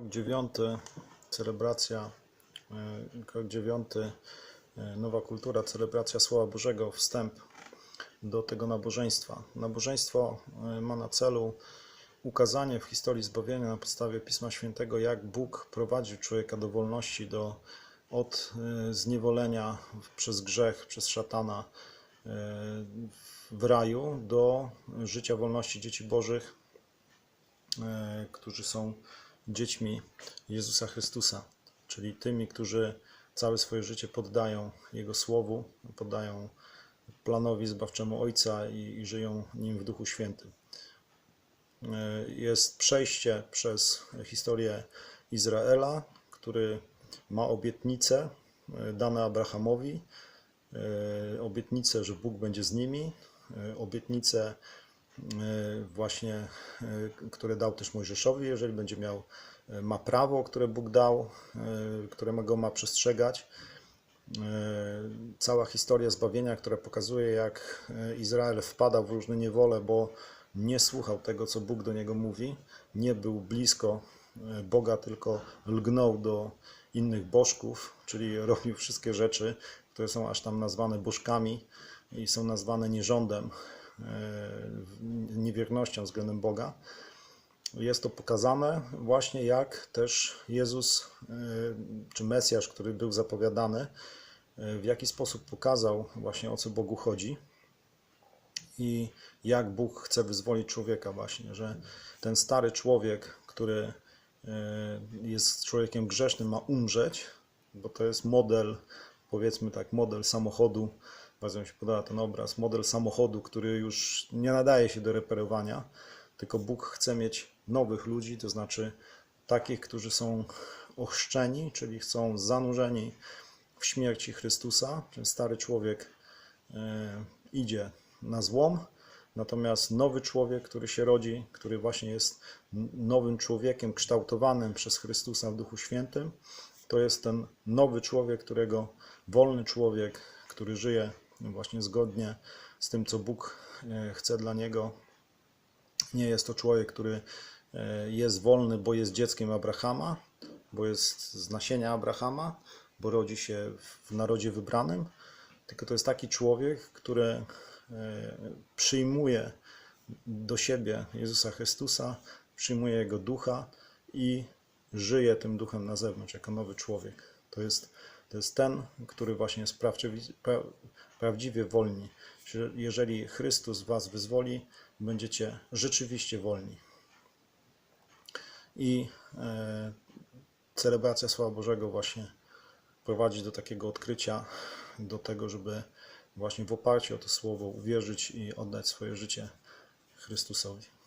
Rok dziewiąty, celebracja, e, rok dziewiąty, e, nowa kultura, celebracja Słowa Bożego, wstęp do tego nabożeństwa. Nabożeństwo e, ma na celu ukazanie w historii zbawienia na podstawie Pisma Świętego, jak Bóg prowadził człowieka do wolności, do, od zniewolenia przez grzech, przez szatana w raju, do życia wolności dzieci Bożych, którzy są dziećmi Jezusa Chrystusa, czyli tymi, którzy całe swoje życie poddają Jego Słowu, poddają planowi zbawczemu Ojca i, i żyją nim w Duchu Świętym. E, Jest przejście przez historię Izraela, który ma obietnice e, dane Abrahamowi, e, obietnice, że Bóg będzie z nimi, obietnice e, właśnie, e, które dał też Mojżeszowi, jeżeli będzie miał, e, ma prawo, które Bóg dał, e, którego ma przestrzegać. E, Cała historia zbawienia, która pokazuje, jak e, Izrael wpada w różne niewole, bo nie słuchał tego, co Bóg do niego mówi, nie był blisko e, Boga, tylko lgnął do innych bożków, czyli robił wszystkie rzeczy, które są aż tam nazwane bożkami i są nazwane nierządem, e, niewiernością względem Boga. Jest to pokazane właśnie jak też Jezus, e, czy Mesjasz, który był zapowiadany, e, w jaki sposób pokazał właśnie o co Bogu chodzi i jak Bóg chce wyzwolić człowieka właśnie, że ten stary człowiek, który e, jest człowiekiem grzesznym, ma umrzeć, bo to jest model, powiedzmy tak, model samochodu, bardzo mi się podoba ten obraz, model samochodu, który już nie nadaje się do reperowania, tylko Bóg chce mieć nowych ludzi, to znaczy takich, którzy są ochrzczeni, czyli chcą zanurzeni w śmierci Chrystusa. Ten stary człowiek e, idzie na złom, natomiast nowy człowiek, który się rodzi, który właśnie jest nowym człowiekiem kształtowanym przez Chrystusa w Duchu Świętym, to jest ten nowy człowiek, którego wolny człowiek, który żyje właśnie zgodnie z tym, co Bóg e, chce dla niego. Nie jest to człowiek, który e, jest wolny, bo jest dzieckiem Abrahama, bo jest z nasienia Abrahama, bo rodzi się w narodzie wybranym, tylko to jest taki człowiek, który e, przyjmuje do siebie Jezusa Chrystusa, przyjmuje Jego ducha i żyje tym duchem na zewnątrz jako nowy człowiek. To jest, to jest ten, który właśnie jest prawdziwie, pra- prawdziwie wolni. Że Jeżeli Chrystus Was wyzwoli, będziecie rzeczywiście wolni. I e, celebracja Słowa Bożego właśnie prowadzi do takiego odkrycia, do tego, żeby właśnie w oparciu o to Słowo uwierzyć i oddać swoje życie Chrystusowi.